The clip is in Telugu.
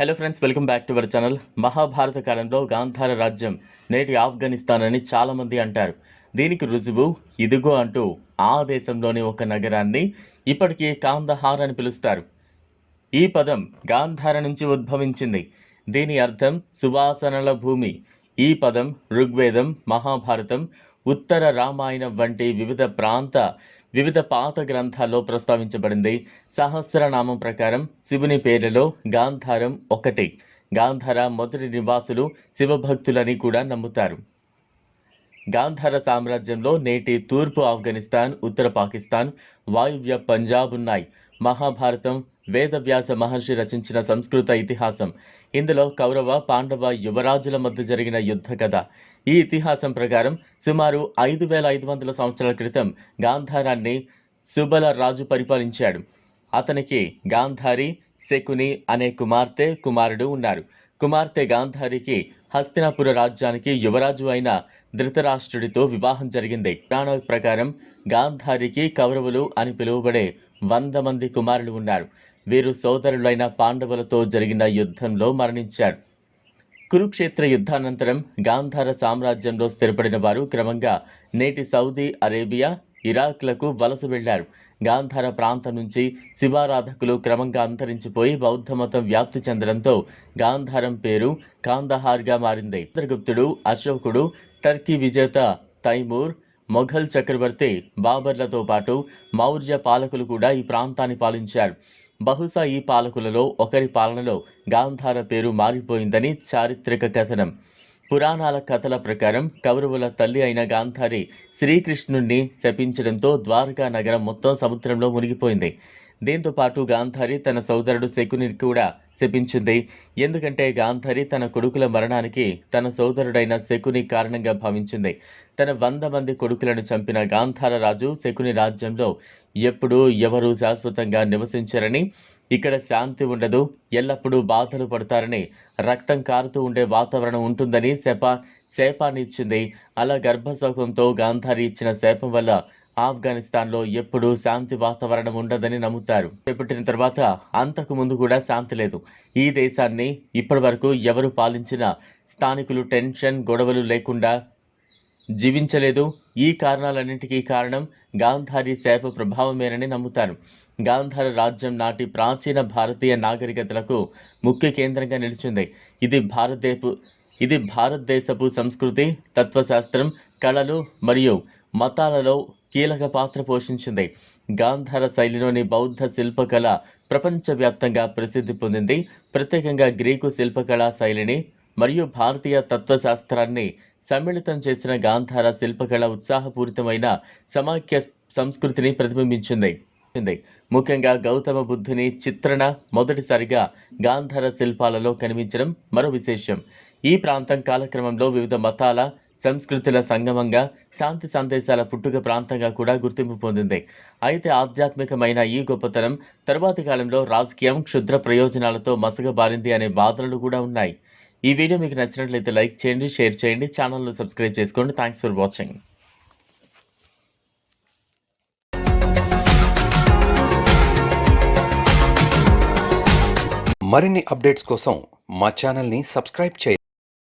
Hello friends welcome back to our channel Mahabharata కాలంలో గాంధార రాజ్యం నేటి ఆఫ్ఘనిస్తాన్ అని చాలామంది అంటారు. దీనికి రుజువు ఇదిగో అంటూ ఆ దేశంలోని ఒక నగరాన్ని ఇప్పటికీ కాందహార్ అని పిలుస్తారు. ఈ పదం గాంధార నుంచి ఉద్భవించింది. దీని అర్థం సువాసనల భూమి. ఈ పదం ఋగ్వేదం మహాభారతం ఉత్తర రామాయణం వంటి వివిధ ప్రాంత వివిధ పాత గ్రంథాల్లో ప్రస్తావించబడింది సహస్రనామం ప్రకారం శివుని పేరులో గాంధారం ఒకటి. గాంధార మొదటి నివాసులు శివభక్తులని కూడా నమ్ముతారు. గాంధార సామ్రాజ్యంలో నేటి తూర్పు ఆఫ్ఘనిస్తాన్ ఉత్తర పాకిస్తాన్ వాయువ్య పంజాబ్ ఉన్నాయి. మహాభారతం వేదవ్యాస మహర్షి రచించిన సంస్కృత ఇతిహాసం. ఇందులో కౌరవ పాండవ యువరాజుల మధ్య జరిగిన యుద్ధ కథ ఈ ఇతిహాసం ప్రకారం సుమారు ఐదు వేల ఐదు వందల సంవత్సరాల క్రితం గాంధారాన్ని సుబల రాజు పరిపాలించాడు. అతనికి గాంధారి శకుని అనే కుమార్తె కుమారుడు ఉన్నారు. కుమార్తె గాంధారికి హస్తినాపుర రాజ్యానికి యువరాజు అయిన ధృతరాష్ట్రుడితో వివాహం జరిగింది. పురాణ ప్రకారం గాంధారికి కౌరవులు అని పిలువబడే వంద మంది కుమారులు ఉన్నారు. వీరు సోదరులైన పాండవులతో జరిగిన యుద్ధంలో మరణించారు. కురుక్షేత్ర యుద్ధానంతరం గాంధార సామ్రాజ్యంలో స్థిరపడిన వారు క్రమంగా నేటి సౌదీ అరేబియా ఇరాక్లకు వలస వెళ్ళారు. గాంధార ప్రాంతం నుంచి శివారాధకులు క్రమంగా అంతరించిపోయి బౌద్ధ మతం వ్యాప్తి చెందడంతో గాంధారం పేరు కాందహార్గా మారింది. చంద్రగుప్తుడు అశోకుడు టర్కీ విజేత తైమూర్ మొఘల్ చక్రవర్తి బాబర్లతో పాటు మౌర్య పాలకులు కూడా ఈ ప్రాంతాన్ని పాలించారు. బహుశా ఈ పాలకులలో ఒకరి పాలనలో గాంధార పేరు మారిపోయిందని చారిత్రక కథనం. పురాణాల కథల ప్రకారం కౌరవుల తల్లి అయిన గాంధారి శ్రీకృష్ణుణ్ణి శపించడంతో ద్వారకా నగరం మొత్తం సముద్రంలో మునిగిపోయింది. దీంతో పాటు గాంధారి తన సోదరుడు శకుని కూడా శపించింది. ఎందుకంటే గాంధారి తన కొడుకుల మరణానికి తన సోదరుడైన శకుని కారణంగా భావించింది. తన వంద మంది కొడుకులను చంపిన గాంధార రాజు శకుని రాజ్యంలో ఎప్పుడూ ఎవరూ శాశ్వతంగా నివసించరని ఇక్కడ శాంతి ఉండదు ఎల్లప్పుడూ బాధలు పడతారని రక్తం కారుతూ ఉండే వాతావరణం ఉంటుందని శప శాపాన్ని ఇచ్చింది. అలా గర్భశోకంతో గాంధారి ఇచ్చిన శాపం వల్ల ఆఫ్ఘనిస్తాన్లో ఎప్పుడూ శాంతి వాతావరణం ఉండదని నమ్ముతారు. చేపట్టిన తర్వాత అంతకు ముందు కూడా శాంతి లేదు. ఈ దేశాన్ని ఇప్పటి వరకు ఎవరు పాలించినా స్థానికులు టెన్షన్ గొడవలు లేకుండా జీవించలేదు. ఈ కారణాలన్నింటికీ కారణం గాంధారి శాప ప్రభావమేనని నమ్ముతారు. గాంధార రాజ్యం నాటి ప్రాచీన భారతీయ నాగరికతలకు ముఖ్య కేంద్రంగా నిలిచింది. ఇది భారతదేశపు ఇది భారతదేశపు సంస్కృతి తత్వశాస్త్రం కళలు మరియు మతాలలో కీలక పాత్ర పోషించింది. గాంధార శైలిలోని బౌద్ధ శిల్పకళ ప్రపంచవ్యాప్తంగా ప్రసిద్ధి పొందింది. ప్రత్యేకంగా గ్రీకు శిల్పకళా శైలిని మరియు భారతీయ తత్వశాస్త్రాన్ని సమ్మిళితం చేసిన గాంధార శిల్పకళ ఉత్సాహపూరితమైన సమాఖ్య సంస్కృతిని ప్రతిబింబించింది. ముఖ్యంగా గౌతమ బుద్ధుని చిత్రణ మొదటిసారిగా గాంధార శిల్పాలలో కనిపించడం మరో విశేషం. ఈ ప్రాంతం కాలక్రమంలో వివిధ మతాల సంస్కృతుల సంగమంగా శాంతి సందేశాల పుట్టుక ప్రాంతంగా కూడా గుర్తింపు పొందింది. అయితే ఆధ్యాత్మికమైన ఈ గొప్పతనం తరువాతి కాలంలో రాజకీయం క్షుద్ర ప్రయోజనాలతో మసగబారింది అనే బాధలు కూడా ఉన్నాయి. ఈ వీడియో మీకు నచ్చినట్లయితే లైక్ చేయండి షేర్ చేయండి ఛానల్ను సబ్స్క్రైబ్ చేసుకోండి. థ్యాంక్స్ ఫర్ వాచింగ్ మరిన్ని అప్డేట్స్ కోసం మా ఛానల్ని సబ్స్క్రైబ్ చేయండి.